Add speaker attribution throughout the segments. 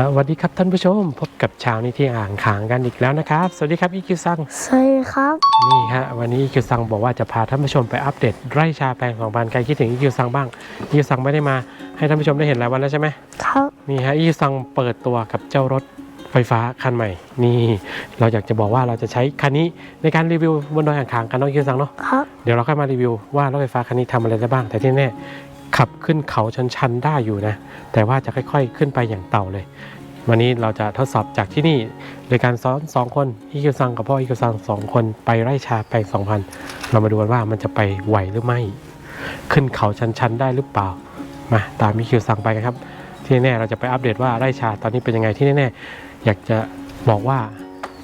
Speaker 1: สวัสดีครับท่านผู้ชม พบกับเช้านี้ที่อ่างขางกันอีกแล้วนะครับ สวัสดีครับอีคิวซัง
Speaker 2: สวัสดีครับ
Speaker 1: นี่ฮะวันนี้อีคิวซังบอกว่าจะพาท่านผู้ชมไปอัปเดตไร่ชาแปลงของบานใครคิดถึงอีคิวซังบ้างอีคิวซังไม่ได้มาให้ท่านผู้ชมได้เห็นหลายวันแล้วใช่ไหม
Speaker 2: ครับ
Speaker 1: นี่ฮะอีคิวซังเปิดตัวกับเจ้ารถไฟฟ้าคันใหม่ นี่เราอยากจะบอกว่าเราจะใช้คันนี้ในการรีวิวบนดอยอ่างขางกันเน้องอีคิวซังเนาะ
Speaker 2: ครับ
Speaker 1: เดี๋ยวเราค่อยมารีวิวว่ารถไฟฟ้าคันนี้ทำอะไรได้บ้าง แต่ที่แน่ ขับขึ้นเขาชันๆได้อยู่นะ แต่ว่าจะค่อยๆ ขึ้นไปอย่างเต่าเลย วันนี้เราจะทดสอบจากที่นี่โดยการซ้อนสองคนอีคิวซังกับพ่ออีคิวซังสองคนไปไร่ชาแปลงสองพันเรามาดูกันว่ามันจะไปไหวหรือไม่ ขึ้นเขาชันๆได้หรือเปล่ามาตามอีคิวซังไปกันครับ ที่แน่ๆเราจะไปอัปเดตว่าไร่ชาตอนนี้เป็นยังไงที่แน่ๆอยากจะบอกว่า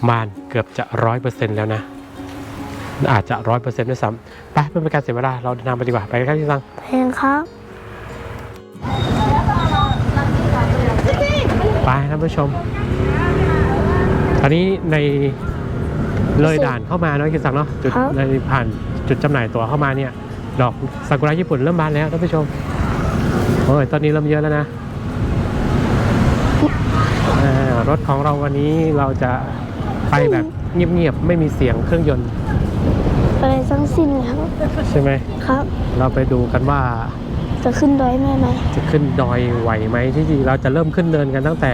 Speaker 1: มานเกือบจะร้อยเปอร์เซ็นต์แล้วนะอาจจะร้อยเปอร์เซ็นต์ด้วยซ้ำ ไปเพื่อเป็นการเสียเวลาเราเดินทางไปดีกว่าไปกันครับพี่ซัง
Speaker 2: เพลงครับ
Speaker 1: ไปท่านผู้ชมอันนี้ในเลยด่านเข้ามาเนาะพี่ซังเนาะจุด
Speaker 2: ครับ
Speaker 1: เลยผ่านจุดจำหน่ายตั๋วเข้ามาเนี่ย ดอกซากุระญี่ปุ่นเริ่มบานแล้วท่านผู้ชมโอ้ยตอนนี้เริ่มเยอะแล้วนะอ่ารถของเราวันนี้เราจะไปแบบเงียบๆไม่มีเสียงเครื่องยนต์
Speaker 2: อะไรทั้งสิ้นเลยครับ
Speaker 1: ใช่ไหม
Speaker 2: ครับ
Speaker 1: เราไปดูกันว่า
Speaker 2: จะขึ้นดอยแม่ไหม
Speaker 1: จะขึ้นดอยไหวไหมที่จริงเราจะเริ่มขึ้นเนินกันตั้งแต่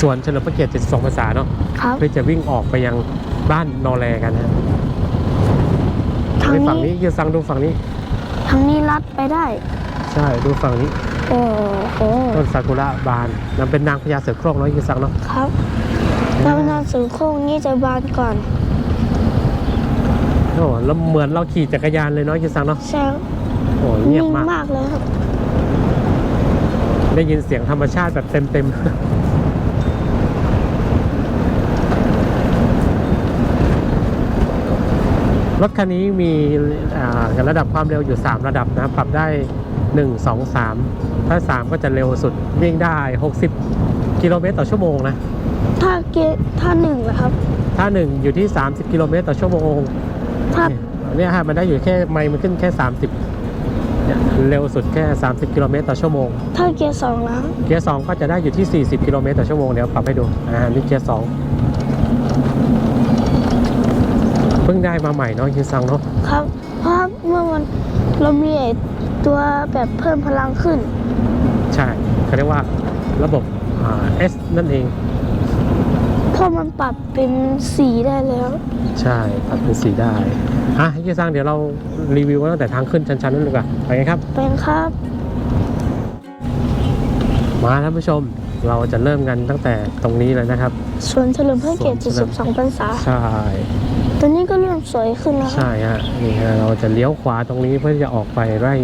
Speaker 1: สวนเฉลิมพระเกียรติ72ภาษาเนาะ
Speaker 2: ครับ
Speaker 1: เพื่อจะวิ่งออกไปยังบ้านนอแลกันนะ
Speaker 2: ทาง
Speaker 1: ไปฝั่ง
Speaker 2: นี้
Speaker 1: นี้ยืนซังดูฝั่งนี้
Speaker 2: ทางนี้ลัดไปได้
Speaker 1: ใช่ดูฝั่งนี้
Speaker 2: โอ้โห
Speaker 1: ต้นซากุระบานนั่นเป็นนางพญาเสือโคร่งเนาะยืนซังเนาะ
Speaker 2: ครับแล้วนอนสูงโค้งนี่จะบานก่อน
Speaker 1: โอ้แล้วเหมือนเราขี่จักรยานเลยเนาะยืนซังเนาะ
Speaker 2: ใช่
Speaker 1: โอ้เงียบ
Speaker 2: นิ่ง
Speaker 1: มาก
Speaker 2: มากเลยครับ
Speaker 1: ได้ยินเสียงธรรมชาติแบบเต็มๆรถคันนี้มีอ่าระดับความเร็วอยู่ 3 ระดับนะ ปรับได้ 1 2 3 ถ้า 3 ก็จะเร็วสุด วิ่งได้ 60 กิโลเมตรต่อชั่วโมงนะ
Speaker 2: ถ้าเกถ้าหนึ่งนะครับ
Speaker 1: ถ้า 1 อยู่ที่ 30 กิโลเมตรต่อชั่วโมง
Speaker 2: ถ้า
Speaker 1: เนี่ยฮะมันได้อยู่แค่ไมล์มันขึ้นแค่ 30เนี่ยเร็วสุดแค่ 30 กิโลเมตรต่อชั่วโมง
Speaker 2: ถ้าเกียร์สองแล้ว
Speaker 1: เกียร์สองก็จะได้อยู่ที่ 40 กิโลเมตรต่อชั่วโมงเดี๋ยวปรับให้ดูอ่านี่เกียร์สองเพิ่งได้มาใหม่เนาะยูซังเนาะ
Speaker 2: ครับ เพราะเมื่อวันเรามีไอ้ตัวแบบเพิ่มพลังขึ้น
Speaker 1: ใช่เขาเรียกว่าระบบอ่า S นั่นเอง
Speaker 2: เพราะมันปรับเป็นสีได้แล้ว
Speaker 1: ใช่ปรับเป็นสีได้อะยูซังเดี๋ยวเรารีวิวกันตั้งแต่ทางขึ้นชันๆนั่นเลยก่อนไปกันครับ
Speaker 2: เป็นครับ
Speaker 1: มาท่านผู้ชมเราจะเริ่มกันตั้งแต่ตรงนี้เลยนะครับ
Speaker 2: สวนเฉลิมพระเกียรติ
Speaker 1: สวนเฉลิม
Speaker 2: 72พรรษา
Speaker 1: ใช่
Speaker 2: ตอนนี้ก็เริ่มสวยขึ้นแล้วครับ
Speaker 1: ใช่ฮะนี่ฮะเราจะเลี้ยวขวาตรงนี้เพื่อที่จะออกไปไร่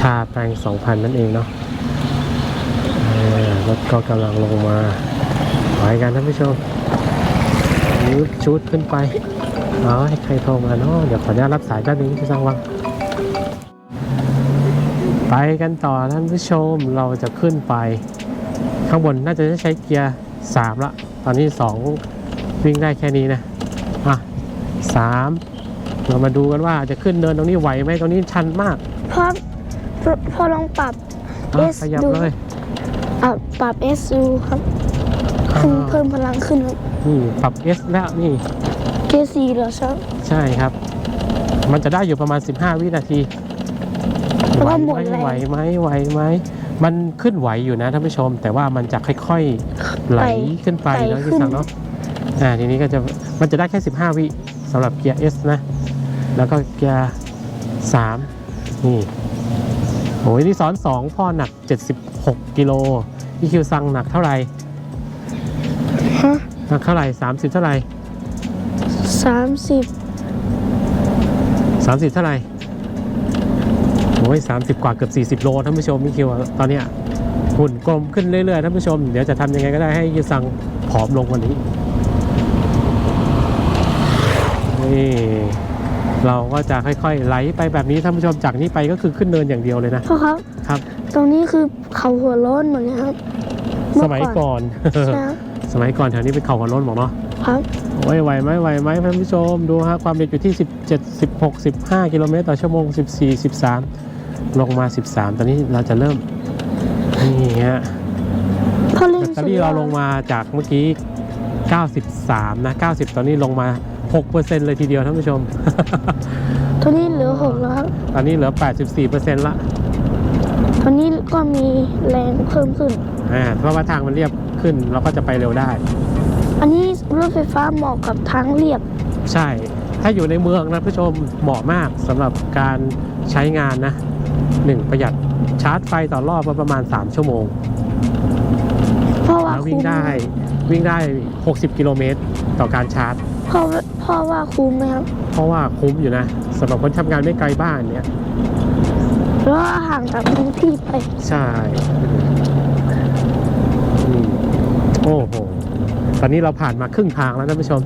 Speaker 1: ชาแปลง2,000นั่นเองเนาะเออรถก็กำลังลงมาไปกันท่านผู้ชมยุด ชุดขึ้นไปอ๋อให้ใครโทรมาเนาะเดี๋ยวขออนุญาตรับสายด้านนี้ที่สังวังไปกันต่อท่านผู้ชมเราจะขึ้นไป ข้างบนน่าจะใช้เกียร์3ละ ตอนนี้2วิ่งได้แค่นี้นะอะสามเรามาดูกันว่าจะขึ้นเนินตรงนี้ไหวไหมตรงนี้ชันมาก
Speaker 2: เพราะเพราะพอลองปรับ
Speaker 1: อะ
Speaker 2: S
Speaker 1: ขยับ
Speaker 2: ดู
Speaker 1: เลย
Speaker 2: อะปรับ S ดูครับ ขึ้นเพิ่มพลังขึ้นครับ
Speaker 1: นี่ปรับ S แล้วนี่
Speaker 2: เกียร์สี่เหรอครับ
Speaker 1: ใช่ครับ มันจะได้อยู่ประมาณ 15 วินาที
Speaker 2: แล้ว
Speaker 1: ไหว
Speaker 2: ก็หม
Speaker 1: ไหม
Speaker 2: ดแรง
Speaker 1: ไหวไหมไหวไหมมันขึ้นไหวอยู่นะท่านผู้ชม แต่ว่ามันจะค่อยๆไหลขึ้นไป
Speaker 2: ไต่
Speaker 1: เนาะ
Speaker 2: ขึ้
Speaker 1: ที่
Speaker 2: น
Speaker 1: สั่งเนาะอ่าทีนี้ก็จะมันจะได้แค่ 15 วิสำหรับเกียร์ S นะ แล้วก็เกียร์ 3 นี่โอ้ยนี่ซ้อน 2 พ่อหนัก 76 กิโลพี่คิวสั่งหนักเท่าไหร่
Speaker 2: ฮะ
Speaker 1: หนักเท่าไหร่30เท่าไหร่
Speaker 2: สามสิบ
Speaker 1: 30เท่าไหร่โอ้ย30กว่าเกือบ40โลท่านผู้ชมพี่คิวตอนเนี้ยหุ่นกลมขึ้นเรื่อยๆท่านผู้ชม เดี๋ยวจะทำยังไงก็ได้ให้คิวสั่งผอมลงกว่านี้นี่เราก็จะค่อยๆไหลไปแบบนี้ท่านผู้ชมจากนี้ไปก็คือขึ้นเนินอย่างเดียวเลยนะ
Speaker 2: พ่อครับ
Speaker 1: ครับ
Speaker 2: ตรงนี้คือเขาหัวโล้นหมดเลยครับ
Speaker 1: สมัยก่อน
Speaker 2: ใช่ครับ
Speaker 1: สมัยก่อนแถวนี้เป็นเขาหัวโล้นบอกเนาะ
Speaker 2: ครับ
Speaker 1: โอ้ยไหวไหมไหวไหมท่านผู้ชมดูฮะความเร็วอยู่ที่ 17 16 15 กิโลเมตรต่อชั่วโมง 14 13 ลงมา 13 ตอนนี้เราจะเริ่ม นี่ฮะตอรี่เราลงมาจากเมื่อกี้ 93 นะ 90 ตอนนี้ลงมา 6%เลยทีเดียวท่านผู้ชม
Speaker 2: ตอนนี้เหลือหกแล้วครับ
Speaker 1: ตอนนี้เหลือ 84%ละ
Speaker 2: ตอนนี้ก็มีแรงเพิ่มขึ้น
Speaker 1: อ่าเพราะว่าทางมันเรียบ ขึ้น เราก็จะไปเร็วได้
Speaker 2: อันนี้รถไฟฟ้าเหมาะกับทางเรียบ
Speaker 1: ใช่ ถ้าอยู่ในเมืองนะผู้ชมเหมาะมากสำหรับการใช้งานนะ1ประหยัดชาร์จไฟต่อรอบก็ประมาณ 3 ชั่วโมง
Speaker 2: เพราะว่า
Speaker 1: แล้ววิ่ง
Speaker 2: คุ้ม
Speaker 1: ได้วิ่งได้ 60 กิโลเมตรต่อการชาร์จ
Speaker 2: เพราะว่าเพราะว่าคุ้มไหมครับ
Speaker 1: เพราะว่าคุ้มอยู่นะสำหรับคนทำงานไม่ไกลบ้านเนี่ย
Speaker 2: แล้วห่างจากพื้นที่ไป
Speaker 1: ใช่อืม โอ้โห ตอนนี้เราผ่านมาครึ่งทางแล้วท่านผู้ชม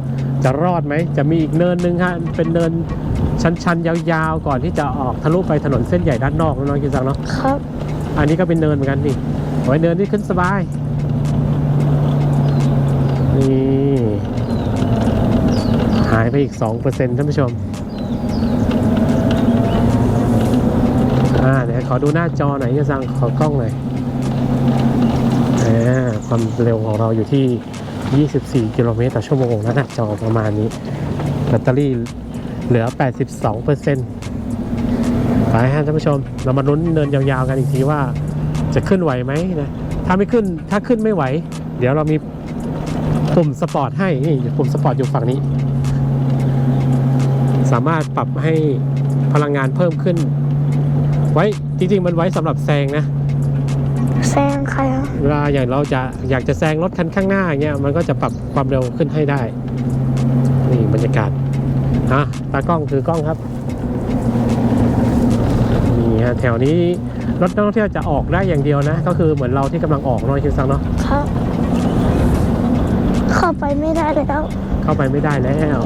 Speaker 1: จะรอดไหม จะมีอีกเนินหนึ่งฮะ เป็นเนินชันๆ ยาวๆ ก่อนที่จะออกทะลุไปถนนเส้นใหญ่ด้านนอกนะน้องกินซังเนาะ
Speaker 2: ครับ
Speaker 1: อันนี้ก็เป็นเนินเหมือนกันนี่โอ้ยเนินที่ขึ้นสบาย นี่หายไปอีก 2%ท่านผู้ชม อ่า เดี๋ยวขอดูหน้าจอหน่อยจะสั่งขอกล้องหน่อยอ่า ความเร็วของเราอยู่ที่ 24 กิโลเมตรต่อชั่วโมงนะน้าจอประมาณนี้ แบตเตอรี่เหลือ 82เปอร์เซ็นต์ไปฮะท่านผู้ชม เรามาลุ้นเนินยาวๆกันอีกทีว่าจะขึ้นไหวไหมนะ ถ้าไม่ขึ้น ถ้าขึ้นไม่ไหว เดี๋ยวเรามีปุ่มสปอร์ตให้ นี่ปุ่มสปอร์ตอยู่ฝั่งนี้ สามารถปรับให้พลังงานเพิ่มขึ้น ไว้จริงๆ มันไว้สำหรับแซงนะ เวลาอย่างเราจะอยากจะแซงรถคันข้างหน้าอย่างเงี้ยมันก็จะปรับความเร็วขึ้นให้ได้ นี่บรรยากาศฮะตากล้องถือกล้องครับนี่ฮะแถวนี้รถนักท่องเที่ยวจะออกได้อย่างเดียวนะ ก็คือเหมือนเราที่กำลังออกเน้อยคิวซังเนาะ
Speaker 2: ครับเข้าไปไม่ได้แล้ว
Speaker 1: เข้าไปไม่ได้แล้ว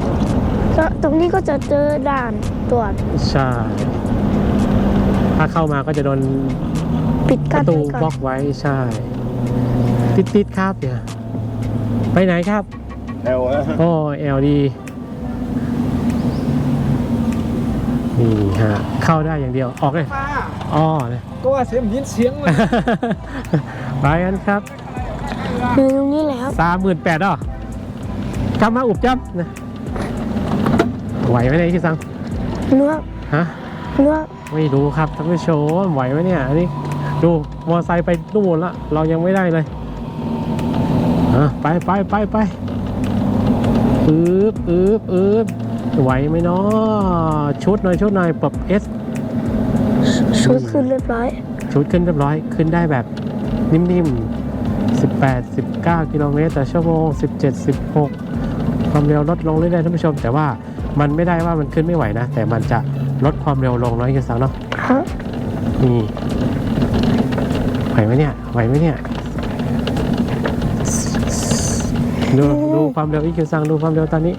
Speaker 2: ก็ตรงนี้ก็จะเจอด่านตรวจ
Speaker 1: ใช่ถ้าเข้ามาก็จะโดน
Speaker 2: ปิด
Speaker 1: ป
Speaker 2: กั้น
Speaker 1: ระตู
Speaker 2: ไว้ก่อน
Speaker 1: บล็อกไว้ใช่ ติดติดๆครับเนี่ยไปไหนครับ
Speaker 3: แอลฮะ
Speaker 1: โอ้เอลดีนี่ฮะเข้าได้อย่างเดียวออกเลย
Speaker 3: ป้า
Speaker 1: อ้อเลย
Speaker 3: ก็ว่าเสียงยินเสียงเลย
Speaker 1: ไปกันครับ
Speaker 2: อยู่ตรงนี้แหละครับ
Speaker 1: สามหมื่นแปดอะกลับมาอุบจับนะไหวไหมเนี่ยที่สัง
Speaker 2: เลือก
Speaker 1: ฮะ
Speaker 2: เลือก
Speaker 1: ไม่รู้ครับท่านผู้ชมไหวไหมเนี่ยอันนี้ ดูมอไซค์ไปนู่นละเรายังไม่ได้เลยอะไปไปไปไปอึบอึบอึบไหวไหมเนาะชุดหน่อยชุดหน่อยปรับเอส
Speaker 2: ชุดขึ้นเรียบร้อย
Speaker 1: ชุดขึ้นเรียบร้อยขึ้นได้แบบนิ่มๆ 18 19 กิโลเมตรต่อชั่วโมง 17 16 ความเร็วลดลงเรื่อยๆท่านผู้ชม แต่ว่ามันไม่ได้ว่ามันขึ้นไม่ไหวนะ แต่มันจะลดความเร็วลงน้อยกันสักเนาะ
Speaker 2: ครับ
Speaker 1: นี่ ไหวไหมเนี่ย ไหวไหมเนี่ย ดูดูความเร็วอีคิวซังดูความเร็วตอนนี้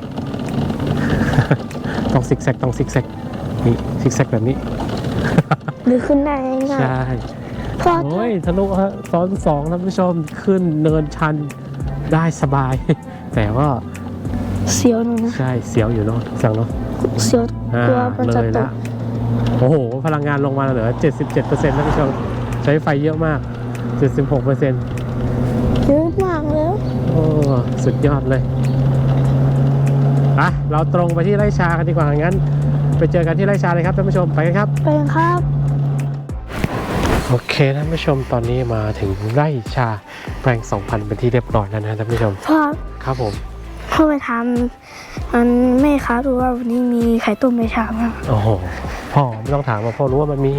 Speaker 1: ต้องซิกแซกต้องซิกแซกนี่ซิกแซกแบบนี้
Speaker 2: หรือขึ้นได้ง่าย
Speaker 1: ใช่
Speaker 2: ๆเพราะ
Speaker 1: โอ้ยทะลุฮะซ้อนสองท่านผู้ชมขึ้นเนินชันได้สบาย แต่ว่า
Speaker 2: เสียวหนูนะ
Speaker 1: ใช่เสียวอยู่เนาะสั่งเนาะ
Speaker 2: เสียว
Speaker 1: อ่าก
Speaker 2: ลัวมัน
Speaker 1: เล
Speaker 2: จะ
Speaker 1: ย
Speaker 2: ต
Speaker 1: ละ
Speaker 2: ก
Speaker 1: โอ้โห พลังงานลงมาเหลือ 77%ท่านผู้ชม ใช้ไฟเยอะมาก 76%
Speaker 2: เยอะมากแล้ว
Speaker 1: โอ้สุดยอดเลยอะเราตรงไปที่ไร่ชากันดีกว่างั้น ไปเจอกันที่ไร่ชาเลยครับท่านผู้ชมไปกันครับ
Speaker 2: ไปกันครับ
Speaker 1: โอเคท่านผู้ชมตอนนี้มาถึงไร่ชาแปลง 2,000 เป็นที่เรียบร้อยแล้วนะท่านผู้ชม
Speaker 2: พ่อ
Speaker 1: ครับผม
Speaker 2: พ่อไปทำมันแม่ค้าดูว่าวันนี้มีไข่ต้มในชามครับ
Speaker 1: โอ้โหพ่อไม่ต้องถามว่าพ่อรู้ว่ามันมี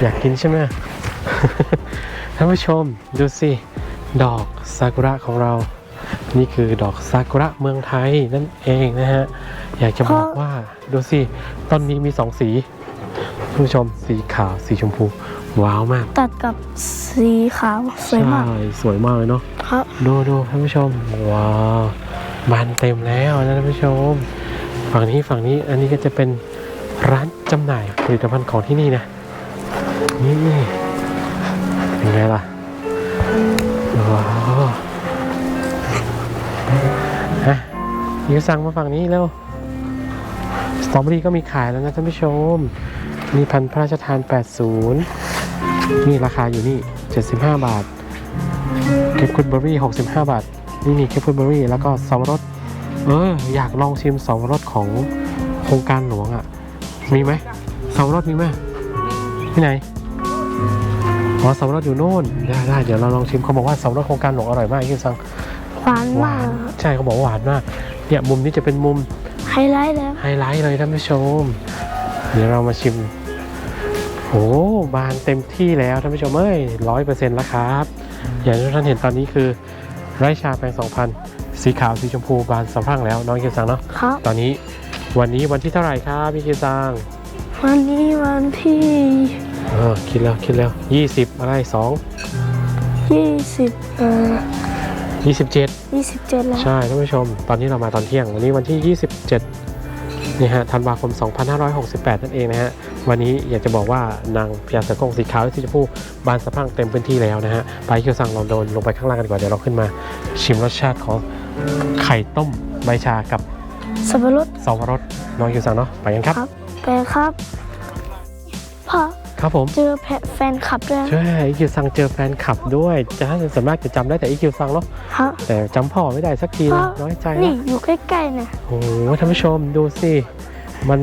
Speaker 1: อยากกินใช่ไหม ท่านผู้ชมดูสิ ดอกซากุระของเรา นี่คือดอกซากุระเมืองไทยนั่นเองนะฮะ อยากจะบอกว่าดูสิ ต้นนี้มีสองสีท่านผู้ชมสีขาวสีชมพู ว้าวมาก
Speaker 2: ตัดกับสีขาวสวยมาก
Speaker 1: ใช่ สวยมากเลยเนาะ
Speaker 2: ครับ
Speaker 1: ดูดูท่านผู้ชม ว้าวบานเต็มแล้วนะท่านผู้ชม ฝั่งนี้ฝั่งนี้อันนี้ก็จะเป็นร้านจำหน่ายผลิตภัณฑ์ของที่นี่นะนี่เป็น ไงล่ะว้าวฮะยูสั่งมาฝั่งนี้แล้วสตรอเบอรี่ก็มีขายแล้วนะท่านผู้ชม มีพันพระราชทาน 80 นี่ราคาอยู่นี่ 75 บาทเก็บคุณเบอร์รี่ 65 บาท นี่นี่เก็บคุณเบอร์รี่ แล้วก็สองรสเออ อยากลองชิมสองรสของโครงการหลวงอะ มีไหมสองรสมีไหมที่ไหน อ๋อสองรสอยู่โน่นได้ได้เดี๋ยวเราลองชิมเขาบอกว่าสองรสโครงการหลวงอร่อยมากยิ่งซัง
Speaker 2: หวาน
Speaker 1: ห
Speaker 2: มาวา
Speaker 1: น
Speaker 2: ก
Speaker 1: ใช่เขาบอกว่าหวานมากเนี่ยมุมนี้จะเป็นมุม
Speaker 2: ไฮไลท์แล้ว
Speaker 1: ไฮไลท์เลยท่านผู้ชม เดี๋ยวเรามาชิมโอ้บานเต็มที่แล้วท่านผู้ชมเอ้ยร้อยเปอร์เซ็นต์แล้วครับ อย่างที่ท่านเห็นตอนนี้คือไร่ชาแปลงสองพันสีขาวสีชมพูบานสะพรั่งแล้วน้องเกียรซังเนาะ
Speaker 2: ครับ
Speaker 1: ตอนนี้วันนี้วันที่เท่าไหร่ครับพี่เกียรซัง
Speaker 2: วันนี้วันที่
Speaker 1: เออคิดแล้วคิดแล้วยี่สิบอะไรสอง
Speaker 2: ยี่สิบเอ่อ
Speaker 1: ยี่สิบเจ็ด
Speaker 2: ยี่สิบเจ็ดแล้ว
Speaker 1: ใช่ท่านผู้ชม ตอนนี้เรามาตอนเที่ยงวันนี้วันที่27นี่ฮะธันวาคม 2568 นั่นเองนะฮะ วันนี้อยากจะบอกว่านางพญาเสือโคร่งสีขาวและสีชมพูบานสะพรั่งเต็มพื้นที่แล้วนะฮะ ไปเคียวสั่งลองโดนลงไปข้างล่างกันดีกว่าเดี๋ยวเราขึ้นมา ชิมรสชาติของไข่ต้มใบชากับ
Speaker 2: สับปะรด
Speaker 1: สวรสน้องเคียวสั่งเนาะไปกันครับ
Speaker 2: ครับ ไปครับพ่อ
Speaker 1: ครับผม
Speaker 2: เจอแพะแฟนคลับด้วย
Speaker 1: ใช่อีคิวซังเจอแฟนคลับด้วยจะให้ส่วนมากจะจำได้แต่อีคิวซังเนาะ
Speaker 2: ครับ
Speaker 1: แต่จำพ่อไม่ได้สักที
Speaker 2: พ่
Speaker 1: นะ
Speaker 2: อ
Speaker 1: น้อยใจ
Speaker 2: นี่
Speaker 1: นะ
Speaker 2: อยู่ใกล้ๆนะ
Speaker 1: โอ้โหท่านผู้ชมดูสิมัน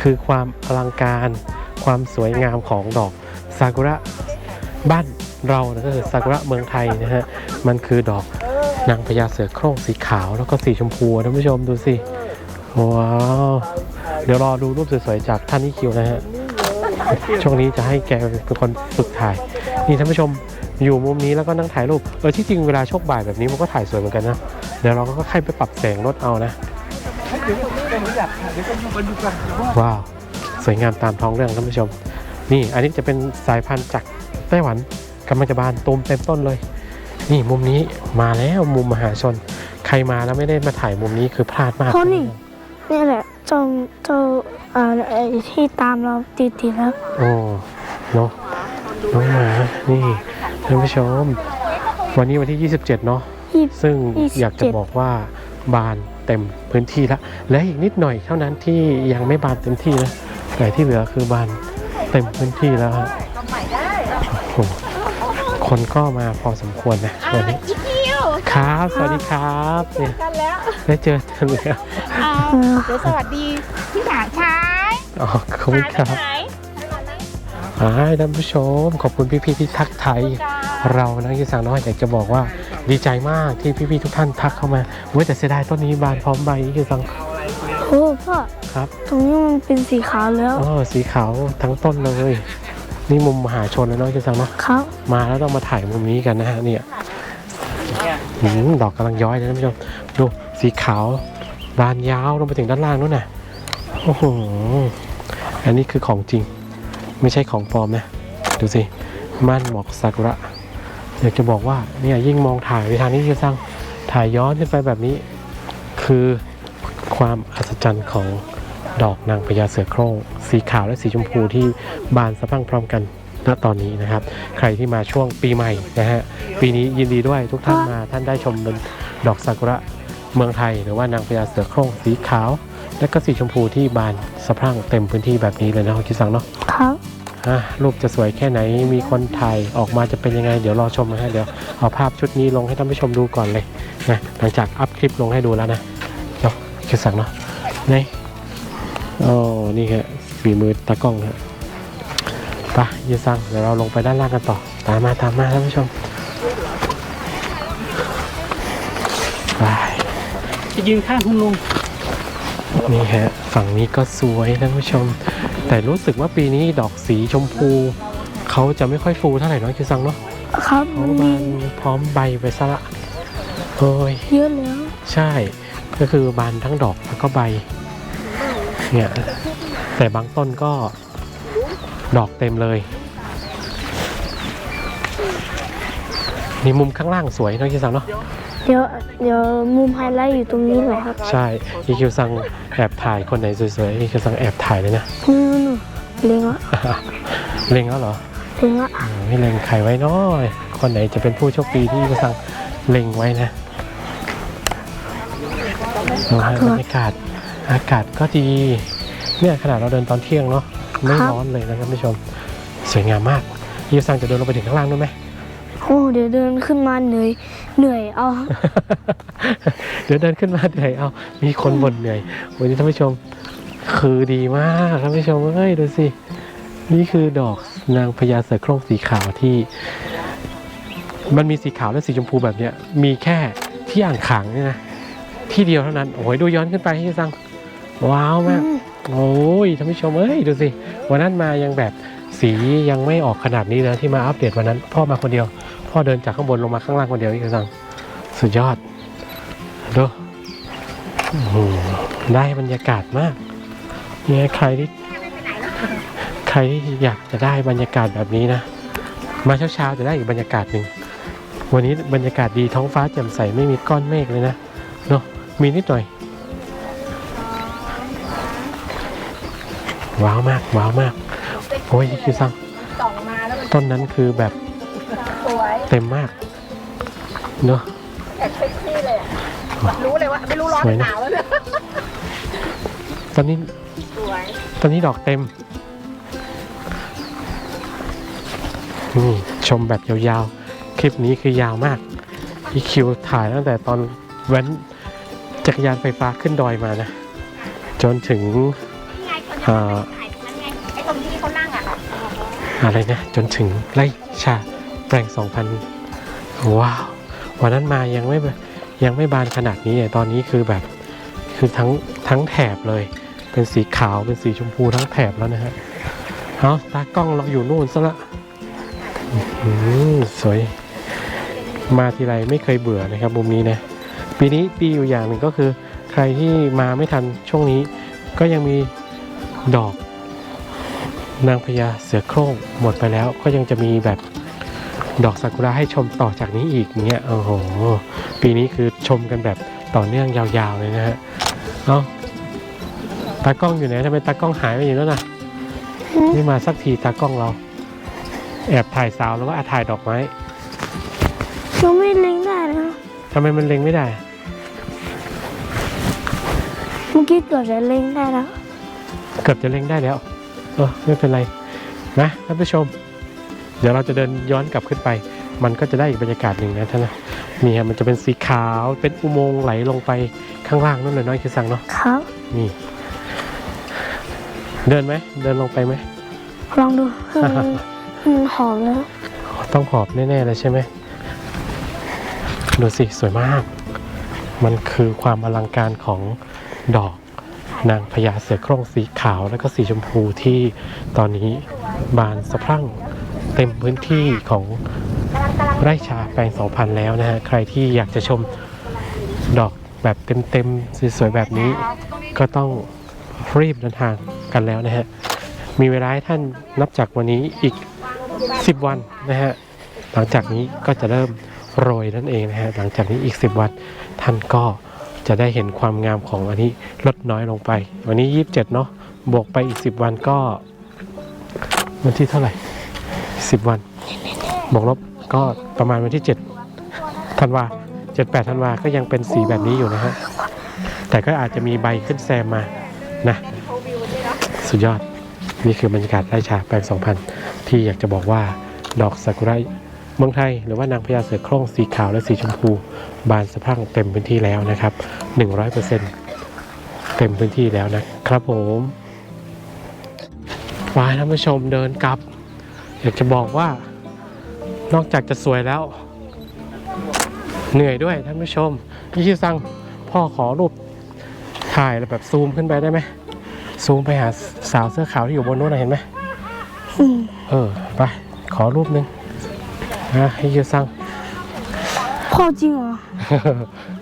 Speaker 1: คือความอลังการความสวยงามของดอกซากุระบ้านเรานะก็คือซากุระเมืองไทยนะฮะมันคือดอกนางพญาเสือโคร่งสีขาวแล้วก็สีชมพูท่านผู้ชมดูสิว้าวเดี๋ยวรอดูรูปสวยๆจากท่านอีคิวนะฮะ ช่วงนี้จะให้แกเป็นคนฝึกถ่าย นี่ท่านผู้ชมอยู่มุมนี้แล้วก็นั่งถ่ายรูปเออที่จริงเวลาโชคบ่ายแบบนี้มันก็ถ่ายสวยเหมือนกันนะเดี๋ยวเราก็ค่อยไปปรับแสงลดเอานะว้าวสวยงามตามท้องเรื่องท่านผู้ชม นี่อันนี้จะเป็นสายพันธุ์จากไต้หวันกำลังจะบานตูมเต็มต้นเลย นี่มุมนี้มาแล้วมุมมหาชน ใครมาแล้วไม่ได้มาถ่ายมุมนี้คือพลาดมาก
Speaker 2: เพราะนี่นี่แหละเจ้าเจ้า เอ่อไอ้ที่ตามเราติดๆแล้ว
Speaker 1: โอ้เนาะน้องหมานี่ท่านผู้ชม วันนี้วันที่ 27 เนาะ
Speaker 2: ยี่
Speaker 1: ซึ่ง
Speaker 2: 27
Speaker 1: อยากจะบอกว่าบานเต็มพื้นที่แล้วและอีกนิดหน่อยเท่านั้นที่ยังไม่บานเต็มที่นะแต่ที่เหลือคือบานเต็มพื้นที่แล้วฮะโอ้โหคนก็มาพอสมควรนะวันนี้
Speaker 4: อีคิว
Speaker 1: ครับ สวัสดีครับเนี่ย
Speaker 4: กันแล้ว
Speaker 1: ได้เจอกันแล้ว
Speaker 4: อ่าเดี๋ยวสวัสดีพี่หาชาย
Speaker 1: อ๋อขอบคุณครับ
Speaker 4: หาย
Speaker 1: อ่าท่านผู้ชม ขอบคุณพี่ๆที่ทักไทย เรานะยี่สังน้อยอยากจะบอกว่าดีใจมากที่พี่ๆทุกท่านทักเข้ามาเว้แต่เสียดายต้นนี้บานพร้อมใบยี่สัง
Speaker 2: โอ้พ่อ
Speaker 1: ครับ
Speaker 2: ตรงนี้มันเป็นสีขาวแล้ว
Speaker 1: อ๋อสีขาวทั้งต้นเลย นี่มุมมหาชนแล้วเนาะยี่สังเนาะ
Speaker 2: ครับ
Speaker 1: มาแล้วต้องมาถ่ายมุมนี้กันนะฮะเนี่ยหืมดอกกำลังย้อยเลยท่านผู้ชมดูสีขาวบานยาวลงไปถึงด้านล่างนู้นน่ะ โอ้โห อันนี้คือของจริง ไม่ใช่ของปลอมนะ ดูสิ ม่านหมอกซากุระ อยากจะบอกว่าเนี่ยยิ่งมองถ่ายไปทางนี้จะสร้างถ่ายย้อนขึ้นไปแบบนี้ คือความอัศจรรย์ของดอกนางพญาเสือโคร่งสีขาวและสีชมพูที่บานสะพั่งพร้อมกันณตอนนี้นะครับ ใครที่มาช่วงปีใหม่นะฮะ ปีนี้ยินดีด้วยทุกท่านมาท่านได้ชมดอกซากุระเมืองไทย หรือว่านางพญาเสือโคร่งสีขาว และก็สีชมพูที่บานสะพรั่งเต็มพื้นที่แบบนี้เลยนะคิดสังเนาะ
Speaker 2: ครับ
Speaker 1: อะรูปจะสวยแค่ไหนมีคนถ่ายออกมาจะเป็นยังไง เดี๋ยวรอชมนะฮะเดี๋ยวเอาภาพชุดนี้ลงให้ท่านผู้ชมดูก่อนเลยนะหลังจากอัพคลิปลงให้ดูแล้วนะเนาะคือสั่งเนาะนี่โอ้นี่ฮะฝีมือตากล้องนะไปะยืนสั่งเดี๋ยวเราลงไปด้านล่างกันต่อ ตามมาตามมาท่านผู้ชมไป
Speaker 5: จะยืนข้างคุณลุง
Speaker 1: นี่ฮะฝั่งนี้ก็สวยท่านผู้ชม แต่รู้สึกว่าปีนี้ดอกสีชมพู เขาจะไม่ค่อยฟูเท่าไหร่เน้อยคือสั่งเนาะ
Speaker 2: ครับ
Speaker 1: เขา
Speaker 2: มัน
Speaker 1: บา
Speaker 2: มี
Speaker 1: นพร้อมใบไปซะละโอ้ย
Speaker 2: เยอะแล้ว
Speaker 1: ใช่ ก็คือบานทั้งดอกแล้วก็ใบ เนี่ย แต่บางต้นก็ดอกเต็มเลย นี่มุมข้างล่างสวยเน้องคิวซังเนาะ
Speaker 2: เดี๋ยวเดี๋ยวมุมไฮไลท์อยู่ตรงนี้แหละครับ
Speaker 1: ใช่อีคิวซังแอบถ่ายคนไหนสวยๆอีคิวซังแอบถ่ายเลยนะ
Speaker 2: นู่นๆเล็งละ
Speaker 1: เล็งแล้วเหรอ
Speaker 2: เล็งละ
Speaker 1: อืมให้เล็งไข่ไว้น้อยคนไหนจะเป็นผู้โชคดีที่อีคิวซังเล็งไว้นะดูฮะบรรยากาศอากาศก็ดี เนี่ยขนาดเราเดินตอนเที่ยงเนาะไม่ร้อนเลยนะครับท่านผู้ชม สวยงามมากอีคิวซังจะเดินลงไปถึงข้างล่างด้วยไหม
Speaker 2: โอ้เดี๋ยวเดินขึ้นมาเหนื่อยเหนื่อยเอา
Speaker 1: เดี๋ยวเดินขึ้นมาเหนื่อยเอา มีคนบ่นเหนื่อย วันนี้ท่านผู้ชม คือดีมากท่านผู้ชมเอ้ยดูสิ นี่คือดอกนางพญาเสือโคร่งสีขาวที่ มันมีสีขาวและสีชมพูแบบเนี้ย มีแค่ที่อ่างขางเนี่ยนะ ที่เดียวเท่านั้น โอ้ยดูย้อนขึ้นไปให้ฟัง ว้าวมาก โอ้ยท่านผู้ชมเอ้ยดูสิ วันนั้นมายังแบบสียังไม่ออกขนาดนี้นะที่มาอัปเดตวันนั้น พ่อมาคนเดียว พ่อเดินจากข้างบนลงมาข้างล่างคนเดียวนี่คือสั่งสุดยอดดูได้บรรยากาศมาก เนี่ยใครที่ใครที่อยากจะได้บรรยากาศแบบนี้นะ มาเช้าๆจะได้อีกบรรยากาศหนึ่ง วันนี้บรรยากาศดีท้องฟ้าแจ่มใสไม่มีก้อนเมฆเลยนะเนาะมีนิดหน่อย ว้าวมากว้าวมาก โอ้ยคือซัง
Speaker 4: ส่ง
Speaker 1: ต้นนั้นคือแบบ เต็มมากเนอะ
Speaker 4: แบบเซ็กซี่เลยอะรู้เลยว่าไม่รู้ร้อนหรือหนาวแล้วเนี่ย
Speaker 1: ตอนนี้
Speaker 4: สวย
Speaker 1: ตอนนี้ดอกเต็มนี่ชมแบบยาวๆ คลิปนี้คือยาวมากอีคิวถ่ายตั้งแต่ตอนแว้นจักรยานไฟฟ้าขึ้นดอยมานะ จนถึง
Speaker 4: นี่ไงคน
Speaker 1: อ่า
Speaker 4: ถ่ายตรงนั้นไงไอ้ตรงที่เขานั่งอะค่ะ
Speaker 1: อะไรนะ จนถึงไล่ชา แปลงสองพันว้าว วันนั้นมายังไม่ยังไม่บานขนาดนี้เนี่ยตอนนี้คือแบบคือทั้งทั้งแถบเลย เป็นสีขาวเป็นสีชมพูทั้งแถบแล้วนะฮะเอาตากล้องเราอยู่นู่นซะละหือสวย มาทีไรไม่เคยเบื่อนะครับมุมนี้นะปีนี้ดีอยู่อย่างหนึ่งก็คือ ใครที่มาไม่ทันช่วงนี้ ก็ยังมีดอก นางพญาเสือโคร่งหมดไปแล้วก็ยังจะมีแบบ ดอกซากุระให้ชมต่อจากนี้อีกเนี้ยโอ้โห ปีนี้คือชมกันแบบต่อเนื่องยาวๆเลยนะฮะเอาตากล้องอยู่ไหนทำไมตากล้องหายไปอยู่แล้วนะไม่มาสักทีตากล้องเรา แอบถ่ายสาวแล้วว่าถ่ายดอกไม้
Speaker 2: เราไม่เล็งได้นะ
Speaker 1: ทำไมมันเล็งไม่ได้
Speaker 2: เมื่อกี้เกือบจะเล็งได้แล้ว
Speaker 1: เกือบจะเล็งได้แล้วเออไม่เป็นไรนะท่านผู้ชม เดี๋ยวเราจะเดินย้อนกลับขึ้นไป มันก็จะได้อีกบรรยากาศหนึ่งนะท่านนะนี่ครับมันจะเป็นสีขาวเป็นอุโมงค์ไหลลงไปข้างล่างนั่นเลยน้อยคือสั่งเนาะ
Speaker 2: ครับ
Speaker 1: นี่ เดินไหมเดินลงไปไหม
Speaker 2: ลองดูคือมันมันหอมแล้ว
Speaker 1: ต้องหอบแน่ๆเลยใช่ไหมดูสิสวยมาก มันคือความอลังการของดอกนางพญาเสือโคร่งสีขาวแล้วก็สีชมพูที่ตอนนี้บานสะพรั่ง เต็มพื้นที่ของไร่ชาแปลง2,000 แล้วนะฮะ ใครที่อยากจะชมดอกแบบเต็มๆสวยๆแบบนี้ ก็ต้องรีบเดินทางกันแล้วนะฮะ มีเวลาให้ท่านนับจากวันนี้อีก 10 วันนะฮะ หลังจากนี้ก็จะเริ่มโรยนั่นเองนะฮะ หลังจากนี้อีก 10 วันท่านก็จะได้เห็นความงามของอันนี้ลดน้อยลงไป วันนี้ 27 เนาะบวกไปอีก 10 วันก็ วันที่เท่าไหร่ 10 วัน บวกลบก็ประมาณวันที่7ธันวา78ธันวาก็ยังเป็นสีแบบนี้อยู่นะฮะ แต่ก็อาจจะมีใบขึ้นแซมมานะ สุดยอด นี่คือบรรยากาศไร่ชาแปลง2,000 ที่อยากจะบอกว่าดอกซากุระเมืองไทยหรือว่านางพญาเสือโคร่งสีขาวและสีชมพู บานสะพรั่งเต็มพื้นที่แล้วนะครับ 100%เต็มพื้นที่แล้วนะครับผมวายท่านผู้ชมเดินกลับ อยากจะบอกว่านอกจากจะสวยแล้ว เหนื่อยด้วยท่านผู้ชมพี่ชิวซังพ่อขอรูปถ่ายแล้วแบบซูมขึ้นไปได้ไหมซูมไปหาสาวเสื้อขาวที่อยู่บนนู้นนะเห็นไหม
Speaker 2: อืม
Speaker 1: เออไปขอรูปหนึงนะให้ยูซัง
Speaker 2: พ่อจริงเหรอ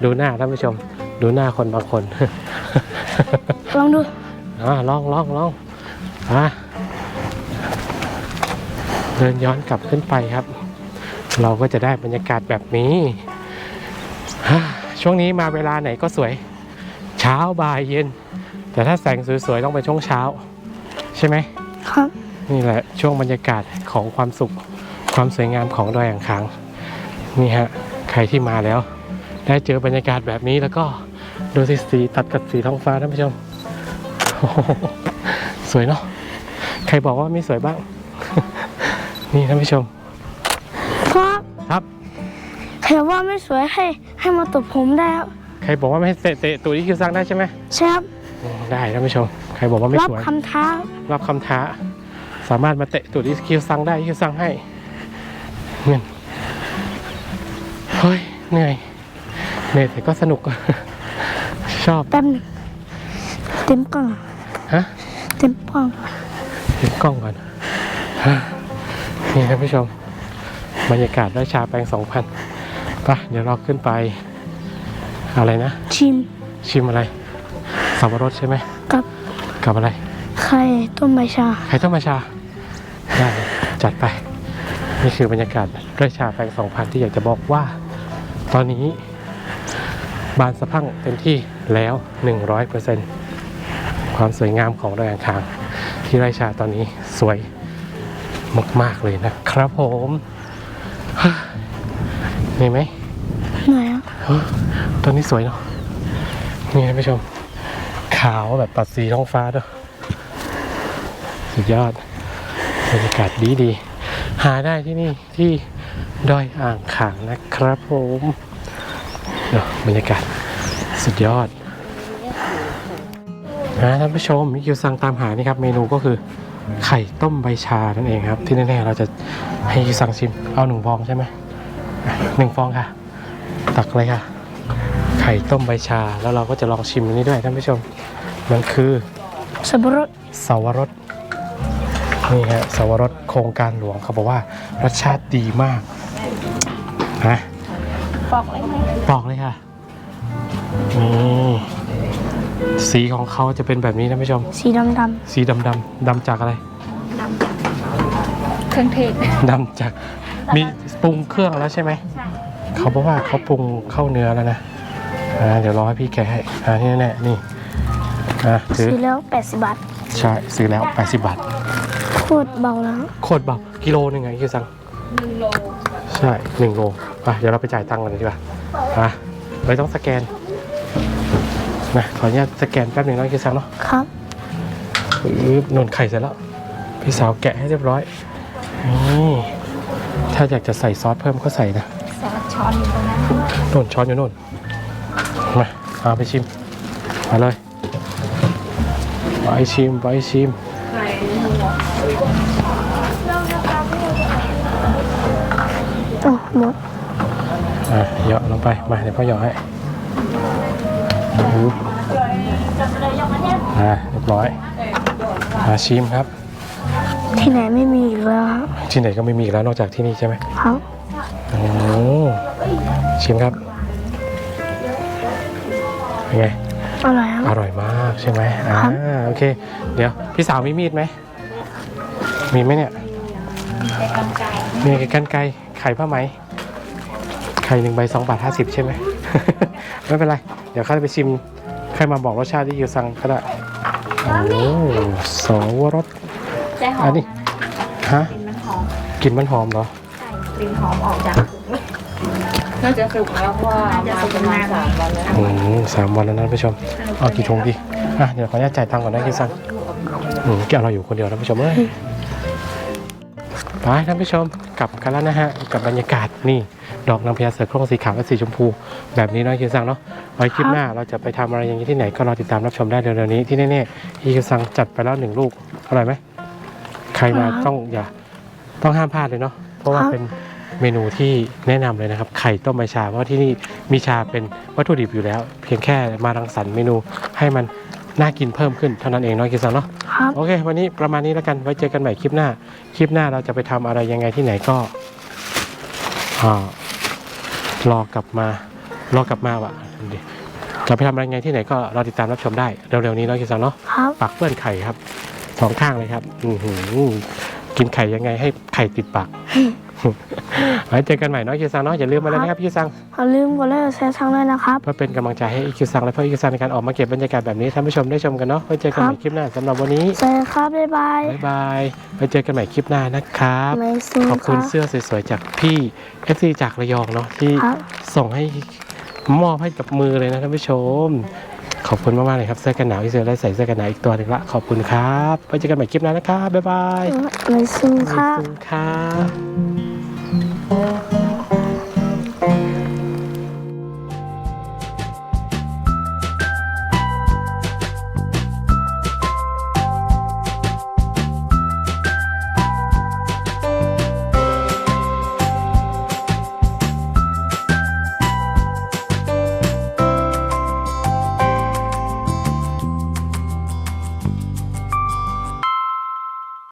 Speaker 1: ดูหน้าท่านผู้ชม ดูหน้าคนบางคน
Speaker 2: ลองดู
Speaker 1: อ่าลองลองลองอะ เดินย้อนกลับขึ้นไปครับ เราก็จะได้บรรยากาศแบบนี้ฮ่าช่วงนี้มาเวลาไหนก็สวย เช้าบ่ายเย็น แต่ถ้าแสงสวยๆต้องเป็นช่วงเช้า ใช่ไหม
Speaker 2: ครับ
Speaker 1: นี่แหละช่วงบรรยากาศของความสุข ความสวยงามของดอยอ่างขางนี่ฮะใครที่มาแล้ว ได้เจอบรรยากาศแบบนี้แล้วก็ดูสิสีตัดกับสีท้องฟ้าท่านผู้ชมโอ้โหสวยเนาะใครบอกว่าไม่สวยบ้าง นี่ท่านผู้ชม
Speaker 2: พ่อ
Speaker 1: ครับ
Speaker 2: เห็นว่าไม่สวยให้ให้มาตบผมได้ครับ
Speaker 1: ใครบอกว่าไม่ให้เตะเตะตัวอีคิวซังได้ใช่ไหม
Speaker 2: ใช่ครับ
Speaker 1: อืมได้ท่านผู้ชม ใครบอกว่าไม่
Speaker 2: รับ
Speaker 1: สวย
Speaker 2: คำท้า
Speaker 1: รับคำท้า สามารถมาเตะตูดอีคิวซังได้อีคิวซังให้เงินเฮ้ยเหนื่อยเหนื่อยแต่ก็สนุก ชอบ
Speaker 2: แป๊บหนึงเต็มกล้อง
Speaker 1: ฮะ
Speaker 2: เต็มกล้อง
Speaker 1: ติดกล้องก่อนฮะ นี่ท่านผู้ชม บรรยากาศได้ชาแปลงสองพันปะเดี๋ยวเราขึ้นไป อะไรนะ
Speaker 2: ชิม
Speaker 1: ชิมอะไรสับปะรดใช่ไหม
Speaker 2: กับ
Speaker 1: กับอะไร
Speaker 2: ไข่ต้มใบชา
Speaker 1: ใครต้องมาชาได้จัดไป นี่คือบรรยากาศด้วยชาแปลงสองพันที่อยากจะบอกว่า ตอนนี้บานสะพรั่งเต็มที่แล้ว 100%ความสวยงามของดอยอ่างคางที่ไร่ชาตอนนี้สวย มากๆเลยนะครับผมฮ่านี่ไหม
Speaker 2: เหนื่อยครับ
Speaker 1: เฮ้ยตอนนี้สวยเนาะนี่ท่านผู้ชม ขาวแบบปัดสีท้องฟ้าด้วยสุดยอดบรรยากาศดีดีๆหาได้ที่นี่ที่ดอยอ่างขางนะครับผมเนาะบรรยากาศสุดยอดนะท่านผู้ชมมิคิวสั่งตามหานี่ครับ เมนูก็คือ ไข่ต้มใบชานั่นเองครับ ที่แน่ๆเราจะให้คิวสั่งชิมเอาหนึ่งฟองใช่ไหมอะหนึ่งฟองค่ะ ตักเลยค่ะ ไข่ต้มใบชาแล้วเราก็จะลองชิมอันนี้ด้วยท่านผู้ชม มันคือ
Speaker 2: สับปะรด
Speaker 1: เสาวรสนี่ฮะเสาวรสโครงการหลวงเขาบอกว่ารสชาติดีมากนะ
Speaker 4: ปอกเลยไหม
Speaker 1: บอกเลยค่ะนี่ สีของเขาจะเป็นแบบนี้ท่านผู้ชม
Speaker 2: สีดำด
Speaker 1: สีดำดำๆดำจากอะไร
Speaker 4: เครื่องเทศ
Speaker 1: ดำจากมีปรุงเครื่องแล้วใช่ไหม
Speaker 4: ใช่
Speaker 1: เขาบอกว่าเขาปรุงเข้าเนื้อแล้วนะอ่าเดี๋ยวรอให้พี่แกะให้อ่านี่แน่ๆนี่อะำถือ
Speaker 2: ซื้อแล้ว80บาท
Speaker 1: ใช่ซื้อแล้ว 80 บาท
Speaker 2: โคตรเบาแล้ว
Speaker 1: โคตรเบากิโลหนึ่งไงคิวซังหนึ่งโลใช่หนึ่งโลไปเดี๋ยวเราไปจ่ายตังค์กันดีกว่าอะไม่ต้องสแกน นะขออนุญาตสแกนแป๊บหนึ่งนะคิวซังเนาะ
Speaker 2: ครับ
Speaker 1: ปึ๊บนนไข่เสร็จแล้ว พี่สาวแกะให้เรียบร้อยนี่ถ้าอยากจะใส่ซอสเพิ่มก็ใส่นะ
Speaker 4: ซอสช้อนอยู่ตรงนั้น
Speaker 1: โน่นช้อนอยู่โน่นมาเอาไปชิมมาเลยไปชิมไปชิม
Speaker 2: โอ้หมด
Speaker 1: อะเหยาะลงไปมาเดี๋ยวพ่อเหยาะให้ปึ๊บ อะเรียบร้อยมาชิมครับ
Speaker 2: ที่ไหนไม่มีอีกแล้วครับ
Speaker 1: ที่ไหนก็ไม่มีอีกแล้วนอกจากที่นี่ใช่ไหม
Speaker 2: ครับ
Speaker 1: โอ้ชิมครับเป็นไง
Speaker 2: อร่อยครับ
Speaker 1: อร่อยมากใช่ไหมอ่า
Speaker 2: ครับ
Speaker 1: โอเค เดี๋ยวพี่สาวมีมีดไหมมีไหมเนี่ยมีกันไกรไข่ผ้าไหมไข่หนึ่งใบสองบาทห้าสิบใช่ไหม ไม่เป็นไร เดี๋ยวข้าจะไปชิมใครมาบอกรสชาติที่ยูซังก็ได้โอ้สวรส
Speaker 4: ใจหอ
Speaker 1: อั
Speaker 4: ม
Speaker 1: นนี้ ฮะ
Speaker 4: กลิ่นมันหอม
Speaker 1: กลิ่นมันหอมเหรอ
Speaker 4: กลิ่นหอมออกจากน่าจะสุกแล้วเพราะว่ามาประมาณสามวันแล้ว
Speaker 1: อืมสามวันแล้วนะท่านผู้ชม เอากี่ถุงดีอะเดี๋ยวขออนุญาตจ่ายตังค์ก่อนนะคิวซังอืมแกเราอยู่คนเดียวท่านผู้ชมเอ้ย ไปท่านผู้ชมกลับกันแล้วนะฮะกับบรรยากาศนี่ ดอกนางพญาเสือโคร่งสีขาวและสีชมพู แบบนี้เนาะคิวซังเนาะ ไว้คลิปหน้าเราจะไปทำอะไรอย่างนี้ที่ไหนก็รอติดตามรับชมได้เร็วๆนี้ที่แน่ๆที่คิวซังจัดไปแล้วหนึ่งลูกอร่อยไหมใครมาต้องอย่าต้องห้ามพลาดเลยเนาะเพราะว่าเป็นเมนูที่แนะนำเลยนะครับ ไข่ต้มใบชา เพราะว่าที่นี่มีชาเป็นวัตถุดิบอยู่แล้ว เพียงแค่มารังสรรค์เมนูให้มันน่ากินเพิ่มขึ้นเท่านั้นเองเนาะคิวซังเนาะ
Speaker 2: ครับ
Speaker 1: โอเค วันนี้ประมาณนี้แล้วกันไว้เจอกันใหม่คลิปหน้า คลิปหน้าเราจะไปทำอะไรยังไงที่ไหนก็อ่ารอกลับมารอกลับมาว่ะเดี๋ยวจะไปทำอะไรยังไงที่ไหนก็รอติดตามรับชมได้เร็วๆนี้เนาะคิดสังเนาะ
Speaker 2: ครับ
Speaker 1: ปากเปื้อนไข่ครับสองข้างเลยครับอือหือกินไข่ยังไงให้ไข่ติดปาก ไว้เจอกันใหม่เนาะคิวซังเนาะอย่าลืมมาเลยนะครับคิวซัง
Speaker 2: อย่าลืมกดไลค์กดแชร์ช่องด้วยนะครับ
Speaker 1: เพื่อเป็นกำลังใจให้อีคิวซังและเพื่ออีคิวซังในการออกมาเก็บบรรยากาศแบบนี้ท่านผู้ชมได้ชมกันเนาะไว้เจอกันใหม่คลิปหน้าสำหรับวันนี้
Speaker 2: สวัสดีครับ บ๊ายบาย
Speaker 1: บ๊ายบายไว้เจอกันใหม่คลิปหน้านะครับ
Speaker 2: ไม่ซื้อ
Speaker 1: ขอบ
Speaker 2: ค
Speaker 1: คุณ
Speaker 2: รับ
Speaker 1: เสื้อสวยๆจากพี่ FC จากระยองเนาะที่
Speaker 2: ครับ
Speaker 1: ส่งให้ มอบให้กับมือเลยนะท่านผู้ชม ขอบคุณมากๆเลยครับเสื้อกันหนาวที่เสื้อได้ใส่เสื้อกันหนาวอีกตัวหนึงละขอบคุณครับไว้เจอกันใหม่คลิปหน้านะครับบ๊ายบาย
Speaker 2: ไม่ซื้อครับ
Speaker 1: ขอบคุณครับ